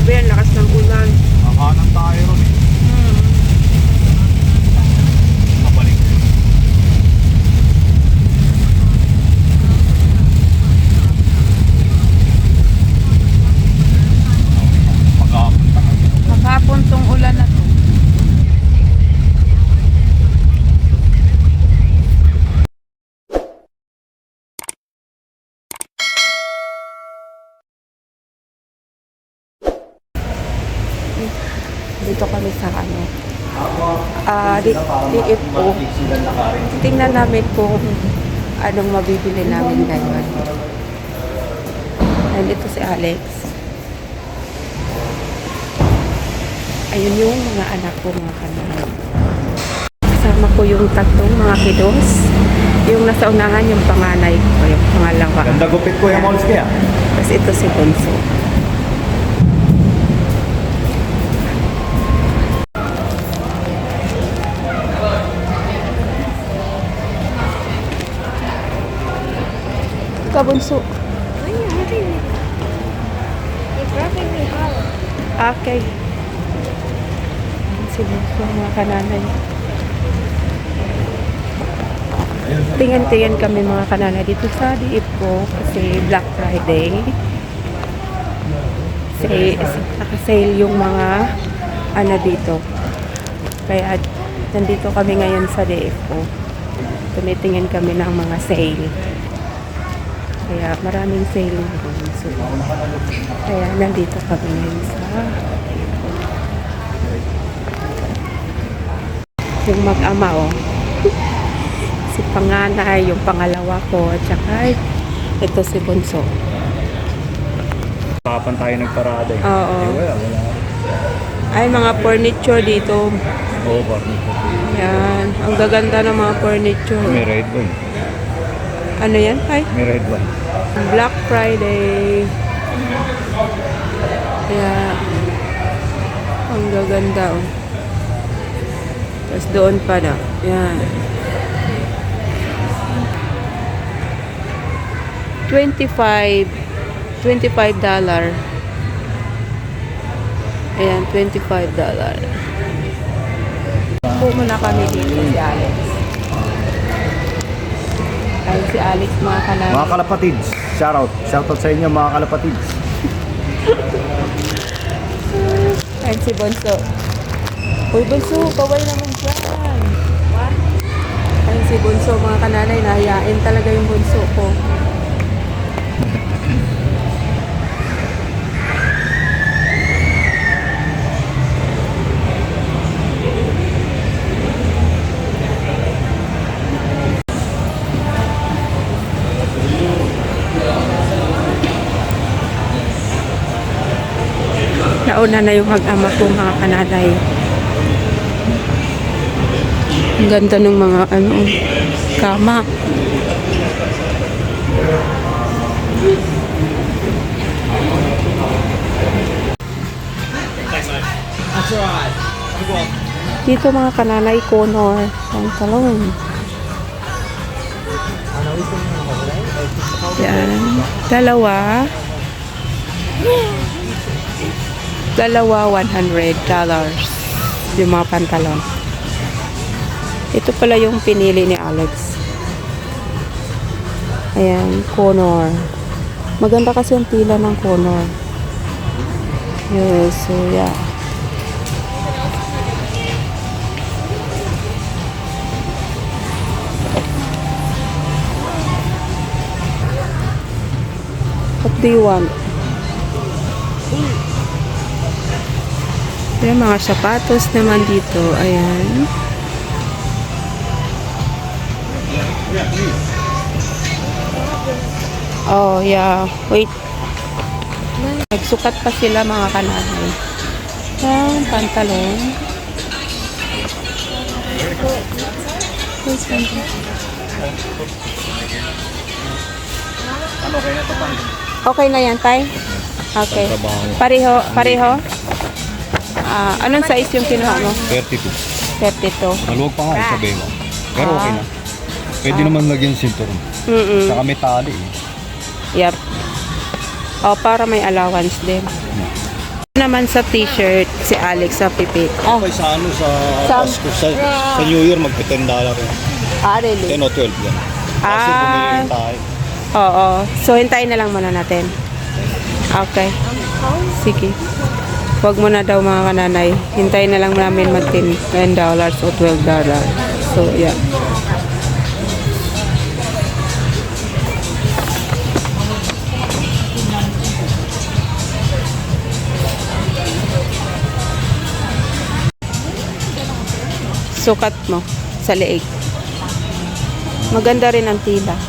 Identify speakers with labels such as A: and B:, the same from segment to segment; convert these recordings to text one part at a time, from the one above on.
A: Grabe, ang lakas ng ulan.
B: Nakanan tayo ron eh. Nakabalik. Mag-aapunta kami.
A: Maghapon tong ulan na to. Dito kami sa ano. Ah, di, DFO. Tingnan namin kung anong mabibili namin ngayon. Nandito si Alex. Ayun yung mga anak ko, mga kanan. Kasama ko yung tatlong mga kidos. Yung nasa unahan, yung panganay ko, yung pangalawa.
B: Ganda gupit ko yung malls kaya.
A: Tapos ito si Bunso.
C: Me hard.
A: Okay. Si Bunso, mga kananay. Tingin-tingin kami mga kananay dito sa diip ko kasi Black Friday. Say, naka-sale yung mga ano dito. Kaya nandito kami ngayon sa ko. Tumitingin kami ng mga sale. Kaya maraming sale ngayon. So, kaya nandito kami ngayon sa yung mag-ama oh. si panganay, yung pangalawa ko, at saka ito si Bunso.
B: Kapan tayo nagparada eh.
A: Oo.
B: Eh, wala, wala.
A: Ay, mga furniture dito.
B: Oo, partner.
A: Yan. Ang gaganda ng mga furniture.
B: May red one.
A: Ano yan? Ay,
B: May red one.
A: Black Friday. Kaya, ang gaganda oh. Tapos doon pa na. Yan. 25 25 dollar. Ayan, 25 dollar. Po muna kami dito si Alex. Ay, si Alex mga kanal.
B: Mga kalapatids, shoutout. Shoutout sa inyo mga kalapatids.
A: Ay, si Bonso. Uy, Bonso, kaway naman dyan. What? Ay, si Bonso, mga kananay, nahiyain talaga yung Bonso ko. Nauna na yung mag-ama ko mga kananay. Ang ganda ng mga ano, kama. Dito mga kananay, Conor, ang talong. Yan. Dalawa. Dalawa, 100 dollars. Yung mga pantalon. Ito pala yung pinili ni Alex. Ayan, Conor. Maganda kasi ang tila ng Conor. Yes, so yeah. What do you want? Ayan, mga sapatos naman dito. Ayan. Oh, yeah. Wait. Nagsukat pa sila mga kananay. Ayan, pantalon.
B: Kayo na ito pa?
A: Okay na yan, Tay? Okay. Pareho, pareho? Ah, anong size yung kinuha mo?
B: 32.
A: 32.
B: Maluwag pa nga eh, sabi mo. Pero okay na. Pwede naman lagyan sinturon.
A: Mm-mm.
B: Saka may tali eh.
A: Yep. O, para may allowance din. naman sa t-shirt si Alex sa pipit. Ah,
B: Okay, sa ano, sa
A: Sa-
B: Pasko, sa, sa New Year, magpe-10 dollar yun.
A: ah really?
B: 10 o 12 yan. Kasi
A: Ah.
B: bumili tayo.
A: Oo. So, hintayin na lang muna natin. Okay. Sige. Huwag mo na daw mga kananay. Hintayin na lang namin mag 10 dollars o 12 dollars. So, yeah. Sukat mo sa leeg. Maganda rin ang tila.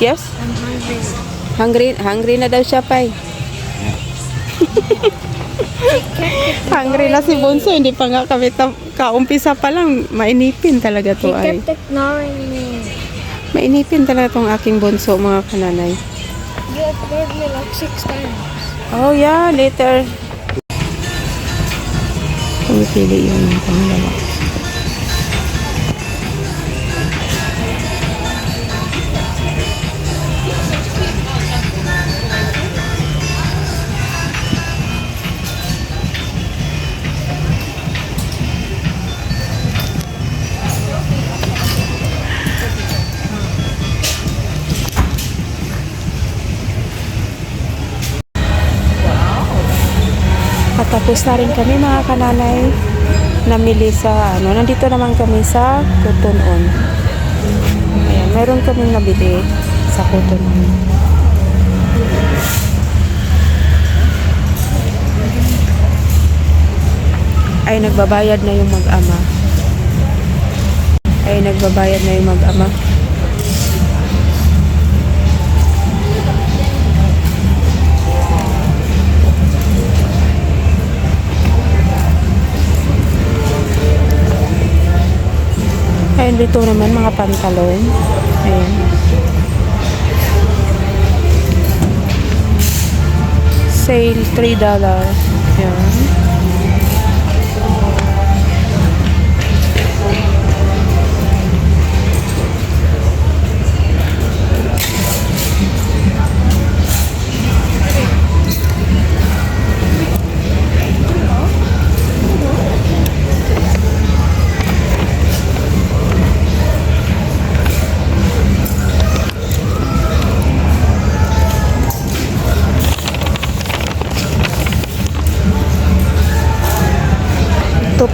A: Yes?
C: I'm hungry.
A: Hungry, hungry na daw siya, Pai. hungry na si Bunso. Hindi pa nga kami tam- kaumpisa pa lang. Mainipin talaga to ay.
C: kept ignoring me.
A: Mainipin talaga tong aking bunso, mga kananay.
C: You ignored me like six times.
A: Oh yeah, later. Pumipili yung pangalawa. Tapos na rin kami mga kananay namili sa ano. Nandito naman kami sa Cotton On. Ayan, meron kaming nabili sa Cotton On. Ay, nagbabayad na yung mag-ama. Ay, nagbabayad na yung mag-ama. Ayun dito naman mga pantalon. Ayan. Sale $3. Ayan.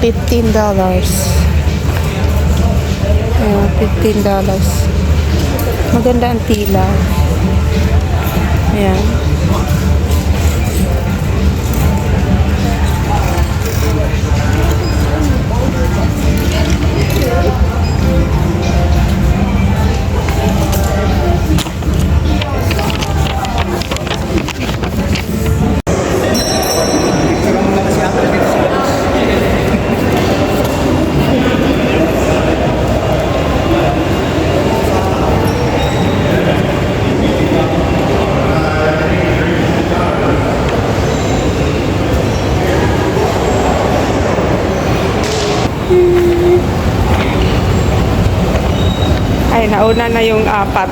A: $15. Ayan, $15. Maganda ang tila. Ayan. Nauna na yung apat.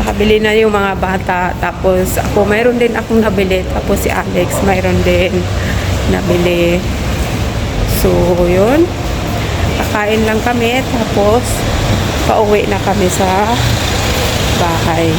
A: Nakabili na yung mga bata. Tapos ako, mayroon din akong nabili. Tapos si Alex, mayroon din nabili. So, yun. Kakain lang kami. Tapos, pauwi na kami sa bahay.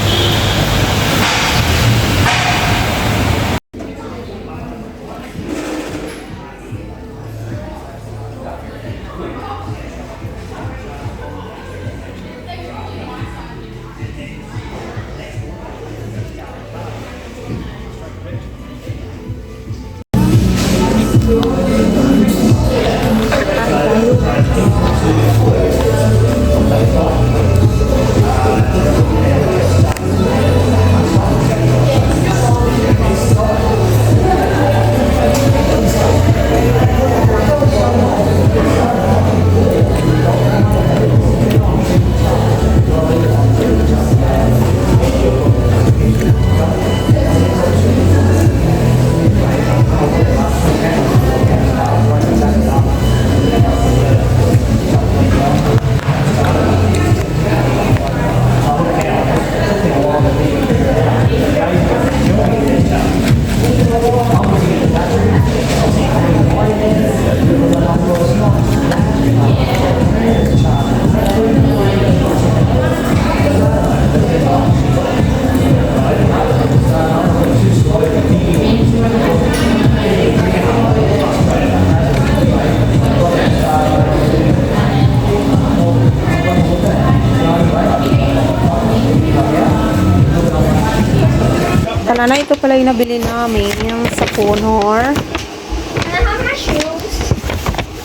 A: Kanana, ito pala yung nabili namin. Yung sa.
C: And I have my shoes.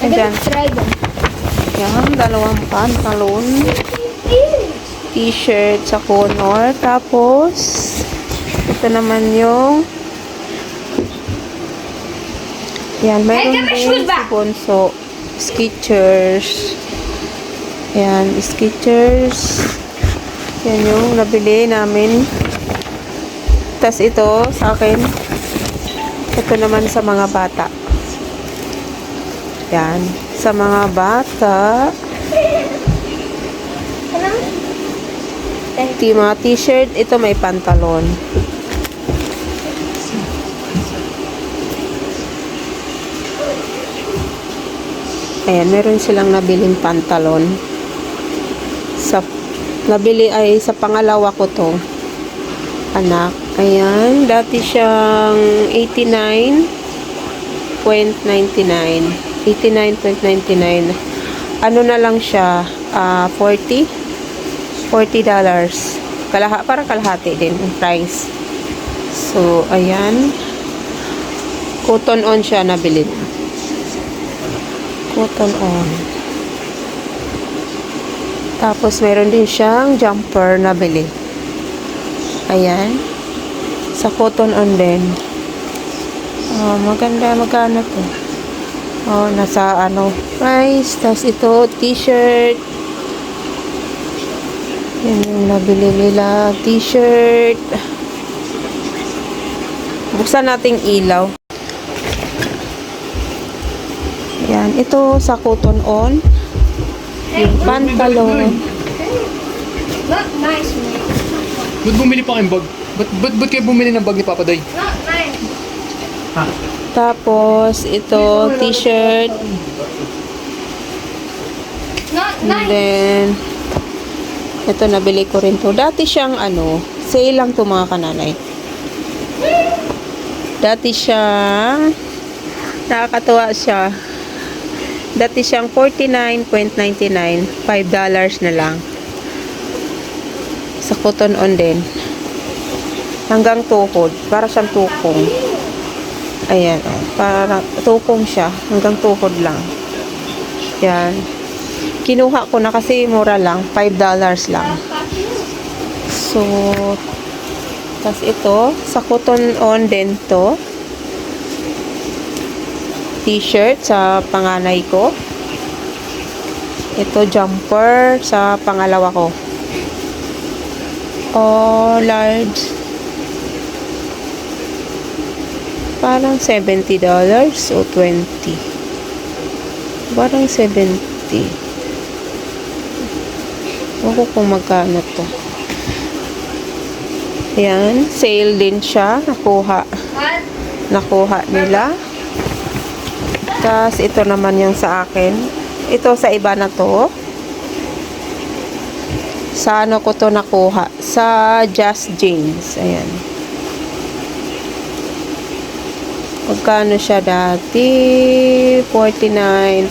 A: Ayan.
C: gonna try them.
A: Yan, dalawang pantalon. T-shirt sa Punor. Tapos, ito naman yung yan, mayroon din si? Bonso. Skechers. Yan, Skechers. Yan yung nabili namin. Tapos ito, sa akin, ito naman sa mga bata. Yan. Sa mga bata, ito mga t-shirt, ito may pantalon. Ayan, meron silang nabiling pantalon. Sa, nabili ay sa pangalawa ko to. Anak. Ayan, dati siyang 89.99. 89.99. Ano na lang siya, ah 40? 40 dollars. Kalaha, parang kalahati din ang price. So, ayan. Cotton on siya nabili. Cotton on. Tapos, meron din siyang jumper nabili. Ayan. Sa cotton on din. Oh, maganda. Magkano to? Oh, nasa ano, price. Tapos ito, t-shirt. Yan yung nabili nila. T-shirt. Buksan nating ilaw. Yan. Ito sa cotton on. Yung pantalon.
C: Not nice, man.
B: Ba't bumili pa kayong bag? Ba't, ba't, ba't kayo bumili ng bag ni Papa Day?
C: Nice.
A: Tapos, ito, t-shirt.
C: Not
A: And then, ito nabili ko rin to. Dati siyang ano, sale lang to mga kananay. Dati siyang, nakakatuwa siya. Dati siyang 49.99, 5 dollars na lang. Sa cotton on din. Hanggang tuhod, para siyang tukong. Ayan, oh, para tukong siya, hanggang tuhod lang. Yan. Kinuha ko na kasi mura lang, 5 dollars lang. So, tas ito, sa cotton on din to. T-shirt sa panganay ko. Ito jumper sa pangalawa ko. Oh, large. Parang 70 dollars o 20. Parang 70. Ewan ko kung magkano to. Ayan, sale din siya. Nakuha. Nakuha nila. Tapos, ito naman yung sa akin. Ito sa iba na to. Sa ano ko to nakuha? Sa Just James. Ayan. Magkano siya dati? 49.95.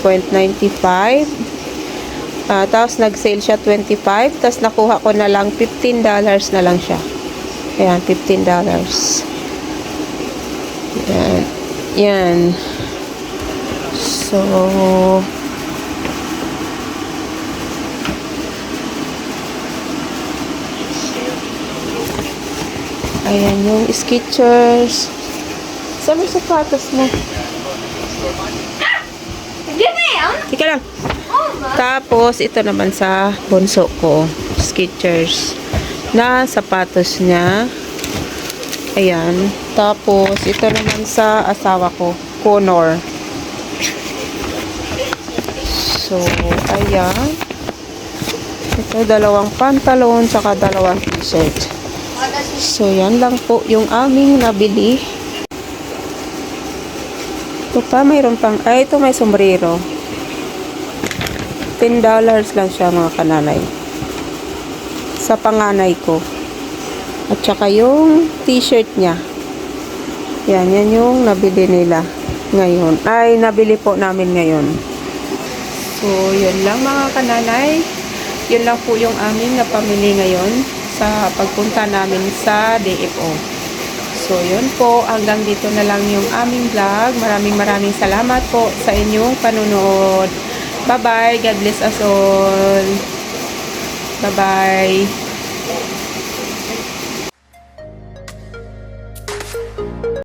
A: Ah, tapos nag-sale siya 25. Tapos nakuha ko na lang 15 dollars na lang siya. Ayan, 15 dollars. Yan. Yan. So, ayan yung Skechers. Saan yung sapatos mo?
C: One.
A: Tika lang.
C: Oh.
A: Tapos, ito naman sa bunso ko. Skechers. Na sapatos niya. Ayan. Tapos, ito naman sa asawa ko. Conor. So, ayan. Ito, dalawang pantalon, saka dalawang t-shirt. So, yan lang po yung aming nabili. Ito pa, mayroon pang, ay, ito may sombrero. 10 dollars lang siya mga kananay. Sa panganay ko. At saka yung t-shirt niya. Yan, yan yung nabili nila ngayon. Ay, nabili po namin ngayon. So, yun lang mga kananay. Yun lang po yung aming napamili ngayon sa pagpunta namin sa DFO. So, yun po. Hanggang dito na lang yung aming vlog. Maraming maraming salamat po sa inyong panunood. Bye-bye. God bless us all. Bye-bye.